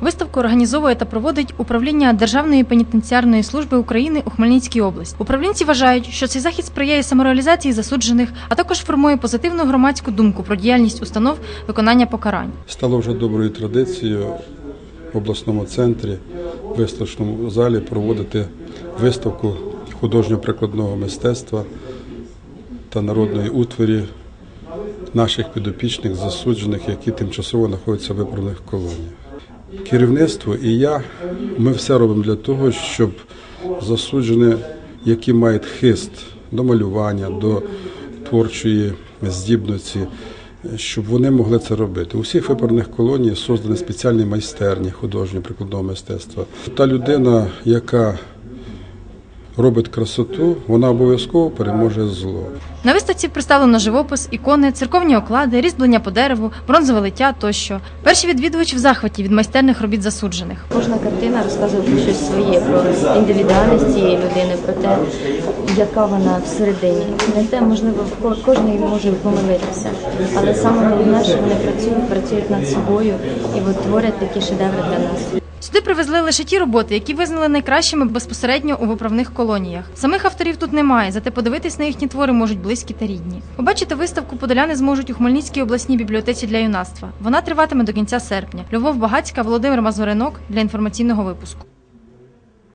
Виставку організовує та проводить управління Державної пенітенціарної служби України у Хмельницькій області. Управлінці вважають, що цей захід сприяє самореалізації засуджених, а також формує позитивну громадську думку про діяльність установ виконання покарань. Стало вже доброю традицією в обласному центрі, в залі проводити виставку художньо-прикладного мистецтва та народної утворі наших підопічних засуджених, які тимчасово знаходяться в виправних колоніях. Керівництво і я ми все робимо для того, щоб засуджені, які мають хист до малювання, до творчої здібності, щоб вони могли це робити. У всіх виборних колоній создані спеціальні майстерні художньо прикладного мистецтва. Та людина, яка робить красоту, вона обов'язково переможе зло. На виставці представлено живопис, ікони, церковні оклади, різьблення по дереву, бронзове лиття тощо. Перші відвідувачі в захваті від майстерних робіт засуджених. Кожна картина розказує про щось своє, про індивідуальність цієї людини, про те, яка вона всередині. Не те, можливо, ко- кожен може помилитися, але саме головне, що вони працюють, працюють над собою і от творять такі шедеври для нас. Сюди привезли лише ті роботи, які визнали найкращими безпосередньо у виправних колоніях. Самих авторів тут немає, зате подивитись на їхні твори можуть близькі та рідні. Побачити виставку подоляни зможуть у Хмельницькій обласній бібліотеці для юнацтва. Вона триватиме до кінця серпня. Любов Багацька, Володимир Мазуринок для інформаційного випуску.